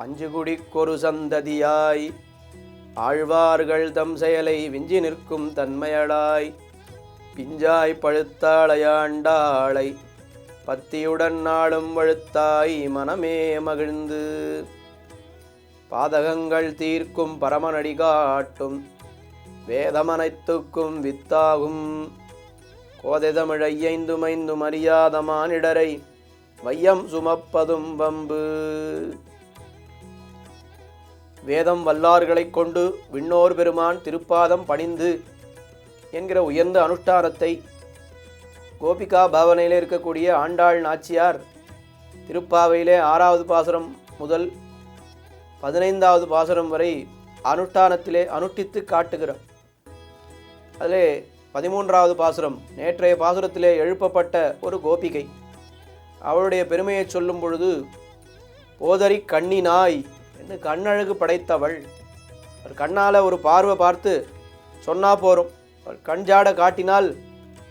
குடிக்கொரு சந்ததியாய் ஆழ்வார்கள் தம் செயலை விஞ்சி நிற்கும் தன்மையளாய். பிஞ்சாய் பழுத்தாளையாண்டாளை பத்தியுடன் நாளும் வழுத்தாய் மனமே மகிழ்ந்து. பாதகங்கள் தீர்க்கும் பரமனடி காட்டும் வேதமனைத்துக்கும் வித்தாகும். கோதைதமிழையைந்தும் ஐந்தும் அறியாத மானிடரை வையம் சுமப்பதும் வம்பு. வேதம் வல்லார்களைக் கொண்டு விண்ணோர் பெருமான் திருப்பாதம் பணிந்து என்கிற உயர்ந்த அனுஷ்டானத்தை கோபிகா பாவனையில் இருக்கக்கூடிய ஆண்டாள் நாச்சியார் திருப்பாவையிலே ஆறாவது பாசுரம் முதல் பதினைந்தாவது பாசுரம் வரை அனுஷ்டானத்திலே அனுஷ்டித்து காட்டுகிறார் அதிலே பதிமூன்றாவது பாசுரம் நேற்றைய பாசுரத்திலே எழுப்பப்பட்ட ஒரு கோபிகை. அவளுடைய பெருமையை சொல்லும் பொழுது போதரி கண்ணினாய் என்ன கண்ணழகு படைத்தவள். ஒரு கண்ணால் ஒரு பார்வை பார்த்து சொன்னால் போகிறோம் அவர் கண் ஜாட காட்டினால்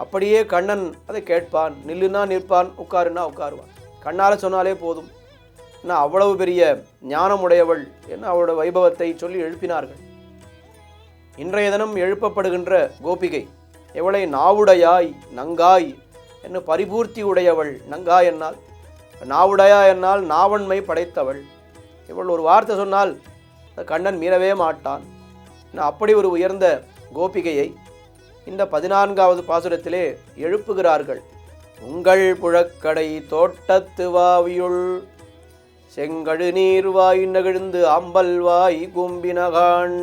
அப்படியே கண்ணன் அதை கேட்பான். நில்லுனா நிற்பான். உட்காருனா உட்காருவான். கண்ணால் சொன்னாலே போதும். என்ன அவ்வளவு பெரிய ஞானமுடையவள் என்று அவளோட வைபவத்தை சொல்லி எழுப்பினார்கள். இன்றைய தினம் எழுப்பப்படுகின்ற கோபிகை எவளை நாவுடையாய் நங்காய் என்று பரிபூர்த்தி உடையவள் நங்காய் என்னால். நாவுடையா என்னால் நாவன்மை படைத்தவள். இவள் ஒரு வார்த்தை சொன்னால் கண்ணன் மீறவே மாட்டான். அப்படி ஒரு உயர்ந்த கோபிகையை இந்த பதினான்காவது பாசுரத்திலே எழுப்புகிறார்கள். உங்கள் புழக்கடை தோட்டத்து வாவியுள் செங்கழு நீர்வாய் நெகிழ்ந்து அம்பல் வாய் கும்பினகான்.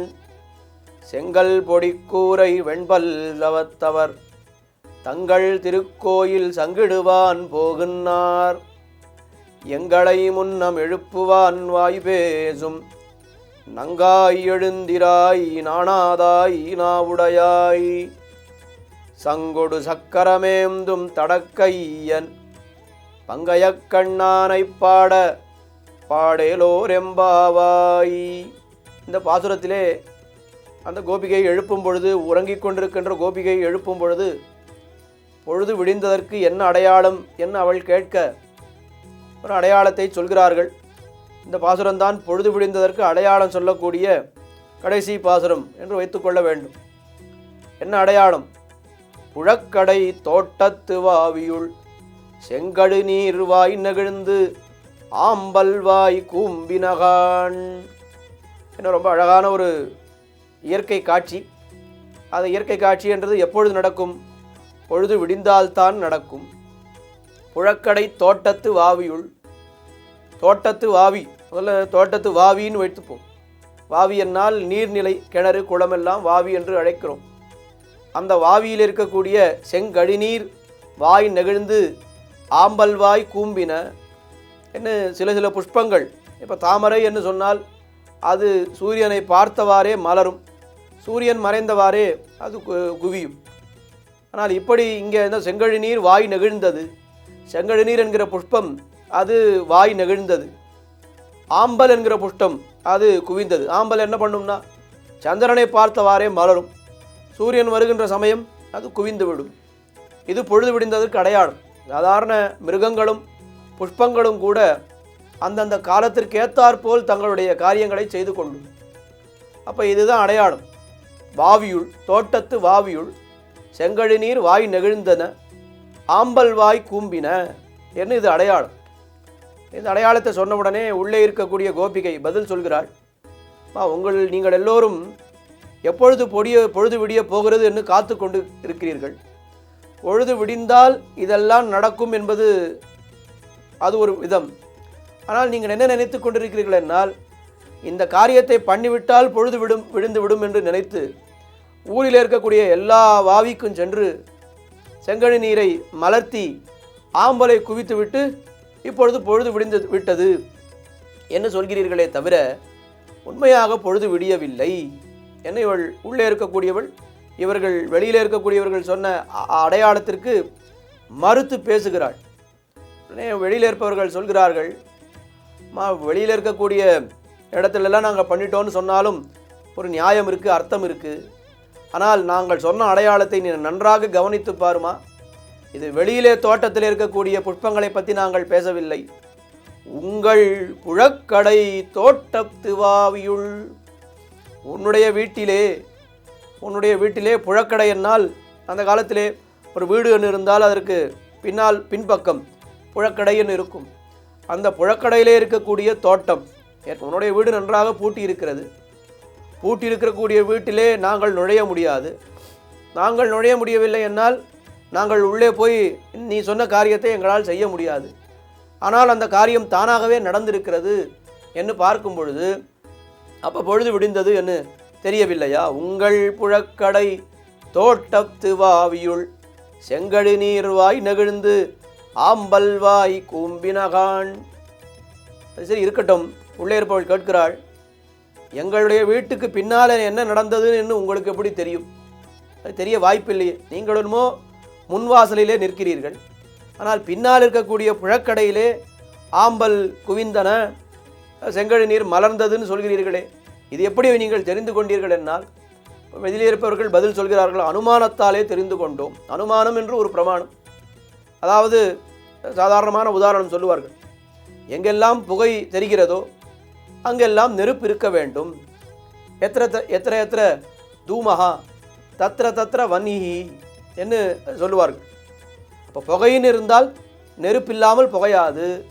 செங்கல் பொடிக்கூரை வெண்பல் தவத்தவர் தங்கள் திருக்கோயில் சங்கிடுவான் போகுன்னார். எங்களை முன்னம் எழுப்புவான் வாய் பேசும். நங்காய் எழுந்திராய் நாணாதாய் நாவுடையாய். சங்கொடு சக்கரமேந்தும் தடக்கையன். பங்கையக்கண்ணானை பாட பாடேலோரெம்பாவாய் இந்த பாசுரத்திலே அந்த கோபிகை எழுப்பும் பொழுது உறங்கிக் கொண்டிருக்கின்ற கோபிகை எழுப்பும் பொழுது பொழுது விடிந்ததற்கு என்ன அடையாளம் என்ன அவள் கேட்க ஒரு அடையாளத்தை சொல்கிறார்கள். இந்த பாசுரம்தான் பொழுது விடிந்ததற்கு அடையாளம் சொல்லக்கூடிய கடைசி பாசுரம் என்று வைத்துக்கொள்ள வேண்டும். என்ன அடையாளம்? புழக்கடை தோட்டத்து வாவியுள் செங்கடு நீர் வாய் நெகிழ்ந்து ஆம்பல் வாய் கூம்பினகான் என்ன ரொம்ப அழகான ஒரு இயற்கை காட்சி. அது இயற்கை காட்சி என்றது எப்பொழுது நடக்கும்? பொழுது விடிந்தால்தான் நடக்கும். புழக்கடை தோட்டத்து வாவியுள் தோட்டத்து வாவி முதல்ல தோட்டத்து வாவின்னு வைத்துப்போம். வாவி என்னால் நீர்நிலை கிணறு குளமெல்லாம் வாவி என்று அழைக்கிறோம். அந்த வாவியில் இருக்கக்கூடிய செங்கழிநீர் வாய் நெகிழ்ந்து ஆம்பல் வாய் கூம்பின என்ன சில சில புஷ்பங்கள். இப்போ தாமரை என்று சொன்னால் அது சூரியனை பார்த்தவாறே மலரும். சூரியன் மறைந்தவாறே அது கு- குவியும். ஆனால் இப்படி இங்கே இந்த செங்கழி நீர் வாய் நெகிழ்ந்தது. செங்கழுநீர் என்கிற புஷ்பம் அது வாய் நெகிழ்ந்தது. ஆம்பல் என்கிற புஷ்பம் அது குவிந்தது. ஆம்பல் என்ன பண்ணும்னா சந்திரனை பார்த்தவாறே மலரும். சூரியன் வருகின்ற சமயம் அது குவிந்து விடும். இது பொழுது விடிந்ததற்கு அடையாளம். சாதாரண மிருகங்களும் புஷ்பங்களும் கூட அந்தந்த காலத்திற்கு ஏத்தாற்போல் தங்களுடைய காரியங்களை செய்து கொள்ளும். அப்போ இதுதான் அடையாளம். வாவியுள் தோட்டத்து வாவியுள் செங்கழி நீர் வாய் நெகிழ்ந்தன. ஆம்பல்வாய் கூம்பின. என்ன இது அடையாளம்? இந்த அடையாளத்தை சொன்ன உடனே உள்ளே இருக்கக்கூடிய கோபிகை பதில் சொல்கிறாள் "அம்மா, உங்கள் நீங்கள் எல்லோரும் எப்பொழுது பொடிய பொழுது விடிய போகிறது என்று காத்து கொண்டு இருக்கிறீர்கள்? பொழுது விடிந்தால் இதெல்லாம் நடக்கும் என்பது அது ஒரு விதம். ஆனால் நீங்கள் என்ன நினைத்து கொண்டிருக்கிறீர்கள் என்னால் இந்த காரியத்தை பண்ணிவிட்டால் பொழுது விடும் விழுந்து விடும் என்று நினைத்து ஊரில் இருக்கக்கூடிய எல்லா வாவிக்கும் சென்று செங்கனி நீரை மலர்த்தி ஆம்பலை குவித்துவிட்டு இப்பொழுது பொழுது விடிந்து விட்டது என்று சொல்கிறீர்களே தவிர உண்மையாக பொழுது விடியவில்லை. என்ன இவள் உள்ளே இருக்கக்கூடியவள் இவர்கள் வெளியில் இருக்கக்கூடியவர்கள் சொன்ன அ- அடையாளத்திற்கு மறுத்து பேசுகிறாள். உடனே வெளியில் இருப்பவர்கள் சொல்கிறார்கள் மா வெளியில் இருக்கக்கூடிய இடத்துலலாம் நாங்கள் பண்ணிட்டோன்னு சொன்னாலும் ஒரு நியாயம் இருக்குது அர்த்தம் இருக்குது ஆனால் நாங்கள் சொன்ன அடையாளத்தை நீ நன்றாக கவனித்து பாருமா. இது வெளியிலே தோட்டத்தில் இருக்கக்கூடிய புஷ்பங்களை பற்றி நாங்கள் பேசவில்லை. உங்கள் புழக்கடை தோட்டத்துவாவியுள் உன்னுடைய வீட்டிலே உன்னுடைய வீட்டிலே புழக்கடை என்னால் அந்த காலத்திலே ஒரு வீடு என்று இருந்தால் அதற்கு பின்னால் பின்பக்கம் புழக்கடைன்னு இருக்கும். அந்த புழக்கடையிலே இருக்கக்கூடிய தோட்டம் உன்னுடைய வீடு நன்றாக பூட்டி இருக்கிறது பூட்டி இருக்கக்கூடிய வீட்டிலே நாங்கள் நுழைய முடியாது. நாங்கள் நுழைய முடியவில்லை என்னால் நாங்கள் உள்ளே போய் நீ சொன்ன காரியத்தை எங்களால் செய்ய முடியாது. ஆனால் அந்த காரியம் தானாகவே நடந்திருக்கிறது என்று பார்க்கும் பொழுது அப்போ பொழுது விடிந்தது என்று தெரியவில்லையா? உங்கள் புழக்கடை தோட்டத்து வாவியுள் செங்கடி நீர் வாய் நெகிழ்ந்து ஆம்பல்வாய் கூம்பினகான். சரி இருக்கட்டும் உள்ளே இருப்பவள் கேட்கிறாள் எங்களுடைய வீட்டுக்கு பின்னால் என்ன நடந்தது என்று உங்களுக்கு எப்படி தெரியும்? அது தெரிய வாய்ப்பில்லையே. நீங்களுமோ முன்வாசலிலே நிற்கிறீர்கள். ஆனால் பின்னால் இருக்கக்கூடிய புழக்கடையிலே ஆம்பல் குவிந்தன செங்கழி நீர் மலர்ந்ததுன்னு சொல்கிறீர்களே. இது எப்படி நீங்கள் தெரிந்து கொண்டீர்கள் என்னால்? வெளியே இருப்பவர்கள் பதில் சொல்கிறார்கள் அனுமானத்தாலே தெரிந்து கொண்டோம். அனுமானம் என்று ஒரு பிரமாணம். அதாவது சாதாரணமான உதாரணம் சொல்லுவார்கள். எங்கெல்லாம் புகை தெரிகிறதோ அங்கெல்லாம் நெருப்பு இருக்க வேண்டும். எத்திர த- எத்திர எத்திர தூமகா தத்திர தத்திர வன்னிஹி என்று சொல்லுவார்கள். இப்போ புகைன்னு இருந்தால் நெருப்பு இல்லாமல் புகையாது.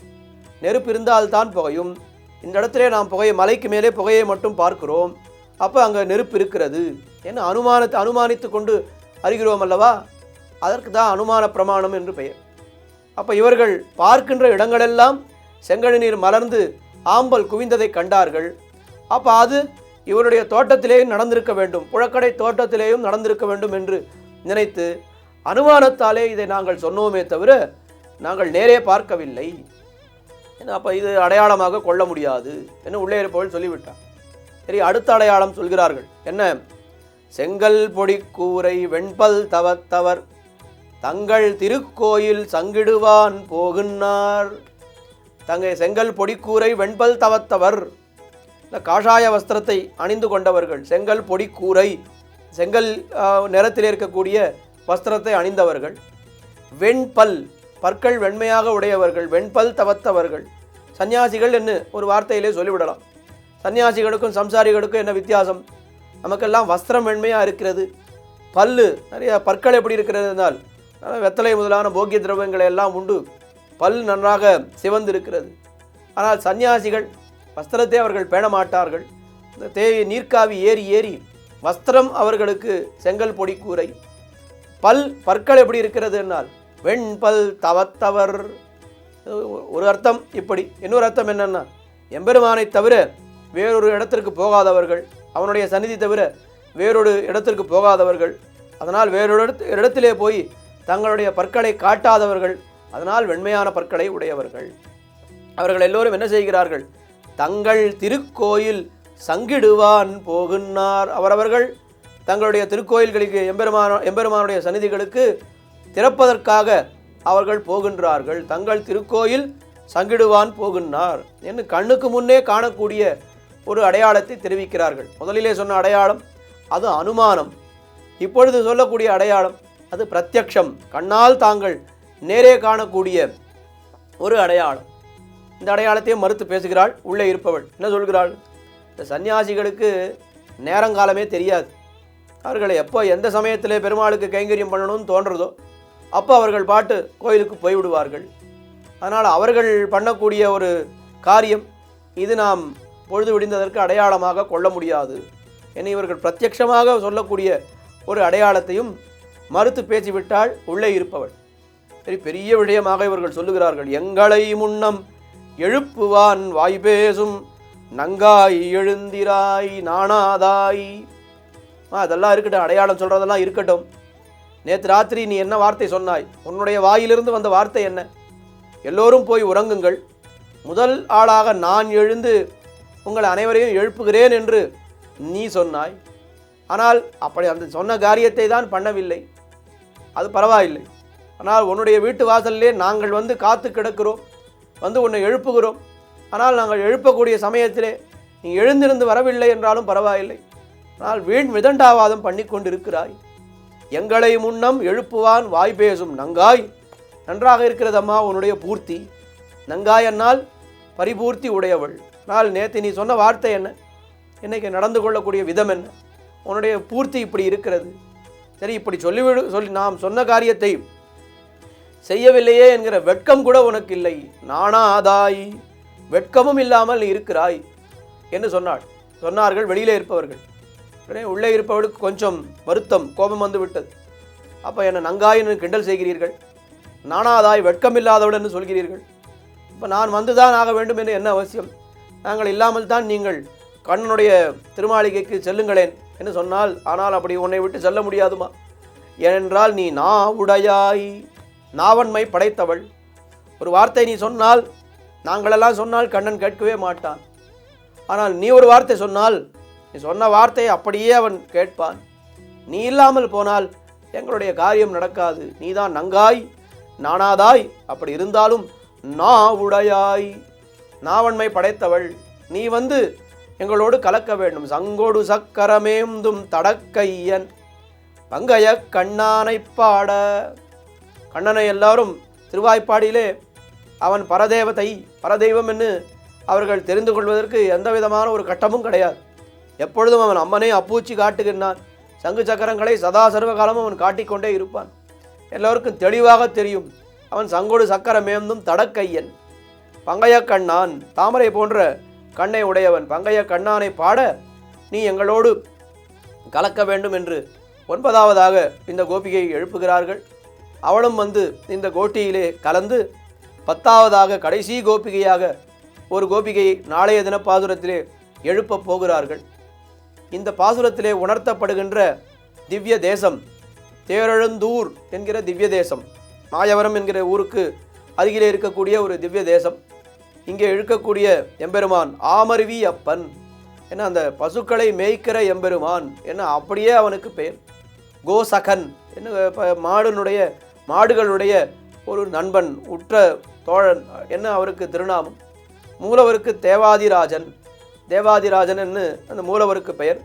நெருப்பு இருந்தால்தான் புகையும். இந்த இடத்துல நாம் புகையை மலைக்கு மேலே புகையை மட்டும் பார்க்கிறோம். அப்போ அங்கே நெருப்பு இருக்கிறது. என்ன அனுமானத்தை அனுமானித்து கொண்டு அறிகிறோம் அல்லவா? அதற்கு தான் அனுமான பிரமாணம் என்று பெயர். அப்போ இவர்கள் பார்க்கின்ற இடங்களெல்லாம் செங்கழு நீர் மலர்ந்து ஆம்பல் குவிந்ததை கண்டார்கள். அப்போ அது இவருடைய தோட்டத்திலேயும் நடந்திருக்க வேண்டும். புழக்கடை தோட்டத்திலேயும் நடந்திருக்க வேண்டும் என்று நினைத்து அனுமானத்தாலே இதை நாங்கள் சொன்னோமே தவிர நாங்கள் நேரே பார்க்கவில்லை. அப்போ இது அடையாளமாக கொள்ள முடியாது என்று உள்ளே இருப்பவள் சொல்லிவிட்டார் சரி அடுத்த அடையாளம் சொல்கிறார்கள். என்ன? செங்கல் பொடி கூரை வெண்பல் தவத்தவர் தங்கள் திருக்கோயில் சங்கிடுவான் போகுன்னார். தங்கை செங்கல் பொடிக்கூரை வெண்பல் தவத்தவர். இந்த காஷாய வஸ்திரத்தை அணிந்து கொண்டவர்கள் செங்கல் பொடிக்கூரை செங்கல் நிறத்தில் இருக்கக்கூடிய வஸ்திரத்தை அணிந்தவர்கள் வெண்பல் பற்கள் வெண்மையாக உடையவர்கள் வெண்பல் தவத்தவர்கள். சன்னியாசிகள் என்று ஒரு வார்த்தையிலே சொல்லிவிடலாம். சன்னியாசிகளுக்கும் சம்சாரிகளுக்கும் என்ன வித்தியாசம்? நமக்கெல்லாம் வஸ்திரம் வெண்மையாக இருக்கிறது. பல்லு நிறைய பற்கள் எப்படி இருக்கிறது என்றால் வெத்தலை முதலான போக்கிய திரவியங்களை எல்லாம் உண்டு. பல் நன்றாக சிவந்திருக்கிறது. ஆனால் சன்னியாசிகள் வஸ்திரத்தை அவர்கள் பேண மாட்டார்கள் இந்த தே நீர்க்காவி ஏறி ஏறி வஸ்திரம் அவர்களுக்கு செங்கல் பொடி கூரை பல் பற்கள் எப்படி இருக்கிறது என்னால் வெண்பல் தவத்தவர். ஒரு அர்த்தம் இப்படி. இன்னொரு அர்த்தம் என்னென்னா எம்பெருமானை தவிர வேறொரு இடத்திற்கு போகாதவர்கள் அவனுடைய சந்நிதி தவிர வேறொரு இடத்திற்கு போகாதவர்கள் அதனால் வேறொரு இடத்து- இடத்திலே போய் தங்களுடைய பற்களை காட்டாதவர்கள் அதனால் வெண்மையான பற்களை உடையவர்கள். அவர்கள் எல்லோரும் என்ன செய்கிறார்கள்? தங்கள் திருக்கோயில் சங்கிடுவான் போகுன்னார். அவரவர்கள் தங்களுடைய திருக்கோயில்களுக்கு எம்பெருமான எம்பெருமானுடைய சந்நிதிகளுக்கு திறப்பதற்காக அவர்கள் போகின்றார்கள். தங்கள் திருக்கோயில் சங்கிடுவான் போகின்றார் என்று கண்ணுக்கு முன்னே காணக்கூடிய ஒரு அடையாளத்தை தெரிவிக்கிறார்கள். முதலிலே சொன்ன அடையாளம் அது அனுமானம். இப்பொழுது சொல்லக்கூடிய அடையாளம் அது பிரத்யக்ஷம். கண்ணால் தாங்கள் நேரே காணக்கூடிய ஒரு அடையாளம். இந்த அடையாளத்தையும் மறுத்து பேசுகிறாள். உள்ளே இருப்பவள். என்ன சொல்கிறாள்? இந்த சன்னியாசிகளுக்கு நேரங்காலமே தெரியாது. அவர்களை எப்போ எந்த சமயத்தில் பெருமாளுக்கு கைங்கரியம் பண்ணணும்னு தோன்றதோ அப்போ அவர்கள் பாட்டு கோயிலுக்கு போய்விடுவார்கள். அதனால் அவர்கள் பண்ணக்கூடிய ஒரு காரியம் இது நாம் பொழுது விடிந்ததற்கு அடையாளமாக கொள்ள முடியாது. என இவர்கள் பிரத்யட்சமாக சொல்லக்கூடிய ஒரு அடையாளத்தையும் மறுத்து பேசிவிட்டால் உள்ளே இருப்பவள். சரி பெரிய விஷயமாக இவர்கள் சொல்லுகிறார்கள். எங்களை முன்னம் எழுப்புவான் வாய் பேசும் நங்காய் எழுந்திராய் நாணாதாய். அதெல்லாம் இருக்கட்டும். அடையாளம் சொல்கிறதெல்லாம் இருக்கட்டும். நேற்று ராத்திரி நீ என்ன வார்த்தை சொன்னாய்? உன்னுடைய வாயிலிருந்து வந்த வார்த்தை என்ன? எல்லோரும் போய் உறங்குங்கள். முதல் ஆளாக நான் எழுந்து உங்கள் அனைவரையும் எழுப்புகிறேன் என்று நீ சொன்னாய். ஆனால் அப்படி அந்த சொன்ன காரியத்தை தான் பண்ணவில்லை. அது பரவாயில்லை. ஆனால் உன்னுடைய வீட்டு வாசல்லே நாங்கள் வந்து காத்து கிடக்கிறோம் வந்து உன்னை எழுப்புகிறோம். ஆனால் நாங்கள் எழுப்பக்கூடிய சமயத்திலே நீ எழுந்திருந்து வரவில்லை என்றாலும் பரவாயில்லை. ஆனால் வீண் விதண்டாவாதம் பண்ணி கொண்டிருக்கிறாய். எங்களை முன்னம் எழுப்புவான் வாய் பேசும் நங்காய். நன்றாக இருக்கிறதம்மா உன்னுடைய பூர்த்தி. நங்காய் என்னால் பரிபூர்த்தி உடையவள். ஆனால் நேற்று நீ சொன்ன வார்த்தை என்ன? இன்றைக்கி நடந்து கொள்ளக்கூடிய விதம் என்ன? உன்னுடைய பூர்த்தி இப்படி இருக்கிறது. சரி இப்படி சொல்லிவிடு சொல்லி நாம் சொன்ன காரியத்தை செய்யவில்லையே என்கிற வெட்கம் கூட உனக்கு இல்லை. நாணாதாய். வெட்கமும் இல்லாமல் நீ இருக்கிறாய் என்று சொன்னாள். சொன்னார்கள் வெளியிலே இருப்பவர்கள். உடனே உள்ளே இருப்பவர்களுக்கு கொஞ்சம் வருத்தம் கோபம் வந்து விட்டது. அப்போ என்னை நங்காயின்னு கிண்டல் செய்கிறீர்கள்? நானாதாய் வெட்கம் என்று சொல்கிறீர்கள்? இப்போ நான் வந்துதான் ஆக வேண்டும் என்று என்ன அவசியம்? நாங்கள் இல்லாமல் தான் நீங்கள் கண்ணனுடைய திருமாளிகைக்கு செல்லுங்களேன் என்று சொன்னால் ஆனால் அப்படி உன்னை விட்டு செல்ல முடியாதுமா? ஏனென்றால் நீ நா உடையாய் நாவன்மை படைத்தவள். ஒரு வார்த்தை நீ சொன்னால் நாங்களெல்லாம் சொன்னால் கண்ணன் கேட்கவே மாட்டான். ஆனால் நீ ஒரு வார்த்தை சொன்னால் நீ சொன்ன வார்த்தையை அப்படியே அவன் கேட்பான். நீ இல்லாமல் போனால் எங்களுடைய காரியம் நடக்காது. நீதான் நங்காய் நானாதாய் அப்படி இருந்தாலும் நா உடையாய் நாவன்மை படைத்தவள் நீ வந்து எங்களோடு கலக்க வேண்டும். சங்கோடு சக்கரமேந்தும் தடக்கையன். பங்கைய கண்ணானை பாட கண்ணனை எல்லாரும் திருவாய்ப்பாடியிலே அவன் பரதேவதை பரதெய்வம் என்று அவர்கள் தெரிந்து கொள்வதற்கு எந்த விதமான ஒரு கட்டமும் கிடையாது. எப்பொழுதும் அவன் அம்மனே அப்பூச்சி காட்டுகின்றான். சங்கு சக்கரங்களை சதா சர்வகாலமும் அவன் காட்டிக்கொண்டே இருப்பான். எல்லோருக்கும் தெளிவாக தெரியும் அவன் சங்கோடு சக்கரமேந்தும் தடக்கையன். பங்கைய கண்ணான் தாமரை போன்ற கண்ணை உடையவன். பங்கைய கண்ணானை பாட நீ எங்களோடு கலக்க வேண்டும் என்று ஒன்பதாவதாக இந்த கோபிகையை எழுப்புகிறார்கள். அவளும் வந்து இந்த கோட்டியிலே கலந்து பத்தாவதாக கடைசி கோபிகையாக ஒரு கோபிகையை நாளைய தின பாசுரத்திலே எழுப்பப் போகிறார்கள். இந்த பாசுரத்திலே உணர்த்தப்படுகின்ற திவ்ய தேசம் தேரெழுந்தூர் என்கிற திவ்ய தேசம் மாயவரம் என்கிற ஊருக்கு அருகிலே இருக்கக்கூடிய ஒரு திவ்ய தேசம் இங்கே இழுக்கக்கூடிய எம்பெருமான் ஆமருவி அப்பன் என்ன அந்த பசுக்களை மேய்க்கிற எம்பெருமான் என்ன அப்படியே அவனுக்கு பெயர் கோசகன் என்ன ப- மாடுனுடைய மாடுகளுடைய ஒரு நண்பன் உற்ற தோழன் என்ன அவருக்கு திருநாமம்? மூலவருக்கு தேவாதிராஜன். தேவாதிராஜன் என்று அந்த மூலவருக்கு பெயர்.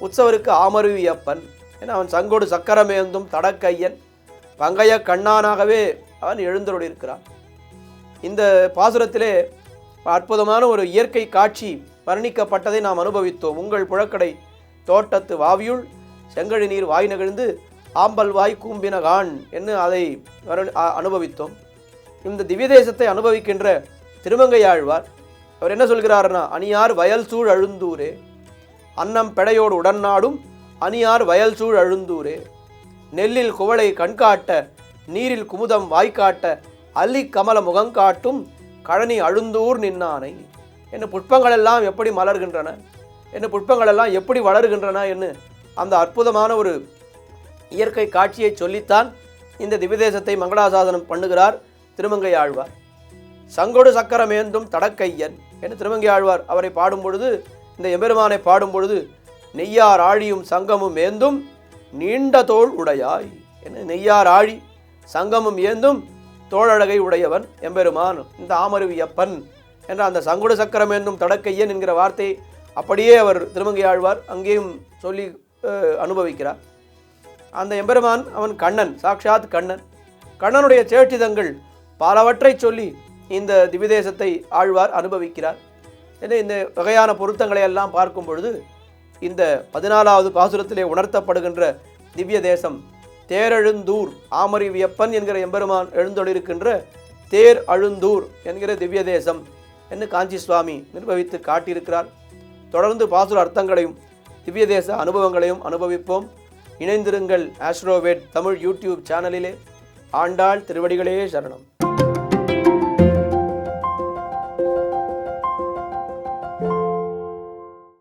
உற்சவருக்கு ஆமருவி அப்பன் ஏன்னா அவன் சங்கோடு சக்கரமேந்தும் தடக்கையன். பங்கைய கண்ணானாகவே அவன் எழுந்தருளிருக்கிறான் இந்த பாசுரத்திலே அற்புதமான ஒரு இயற்கை காட்சி வர்ணிக்கப்பட்டதை நாம் அனுபவித்தோம். உங்கள் புழக்கடை தோட்டத்து வாவியுள் செங்கழி நீர் வாய் நகழ்ந்து ஆம்பல் வாய் கூம்பினகான் என்று அதை அனுபவித்தோம். இந்த திவ்யதேசத்தை அனுபவிக்கின்ற திருமங்கையாழ்வார் அவர் என்ன சொல்கிறாருன்னா அணியார் வயல் சூழ் அழுந்தூரே அன்னம் பெடையோடு உடன்னாடும் அணியார் வயல் சூழ் அழுந்தூரே நெல்லில் குவளை கண்காட்ட நீரில் குமுதம் வாய்க்காட்ட அல்லி கமல முகங்காட்டும் கழனி அழுந்தூர் நின்னானை என்ன புட்பங்களெல்லாம் எப்படி மலர்கின்றன என்ன புட்பங்களெல்லாம் எப்படி வளர்கின்றன என்று அந்த அற்புதமான ஒரு இயற்கை காட்சியை சொல்லித்தான் இந்த திவ்யதேசத்தை மங்களாசாதனம் பண்ணுகிறார் திருமங்கை ஆழ்வார். சங்கொடு சக்கரமேந்தும் தடக்கையன் என்று திருமங்கை ஆழ்வார் அவரை பாடும் பொழுது இந்த எம்பெருமானை பாடும் பொழுது நெய்யார் ஆழியும் சங்கமும் ஏந்தும் நீண்ட தோள் உடையாய் என்ன நெய்யார் ஆழி சங்கமும் ஏந்தும் தோழழகை உடையவன் எம்பெருமான். இந்த ஆமருவியப்பன் என்ற அந்த சங்குடு சக்கரம் ஏந்தும் தடக்கையன் என்கிற வார்த்தை அப்படியே அவர் திருமங்கை ஆழ்வார் அங்கேயும் சொல்லி அனுபவிக்கிறார். அந்த எம்பெருமான் அவன் கண்ணன் சாக்ஷாத் கண்ணன் கண்ணனுடைய சேட்டிதங்கள் பலவற்றை சொல்லி இந்த திவிதேசத்தை ஆழ்வார் அனுபவிக்கிறார். எனவே இந்த வகையான பொருத்தங்களை எல்லாம் பார்க்கும் பொழுது இந்த பதினாலாவது பாசுரத்திலே உணர்த்தப்படுகின்ற திவ்ய தேசம் தேரெழுந்தூர் ஆமரி வியப்பன் என்கிற எம்பெருமான் எழுந்தொழிருக்கின்ற தேர் அழுந்தூர் என்கிற திவ்ய தேசம் என்று காஞ்சி சுவாமி நிர்வகித்து காட்டியிருக்கிறார். தொடர்ந்து பாசுர அர்த்தங்களையும் திவ்ய தேச அனுபவங்களையும் அனுபவிப்போம். இணைந்திருங்கள் ஆஸ்ட்ரோவேட் தமிழ் யூடியூப் சேனலிலே ஆண்டாள் திருவடிகளே சரணம்.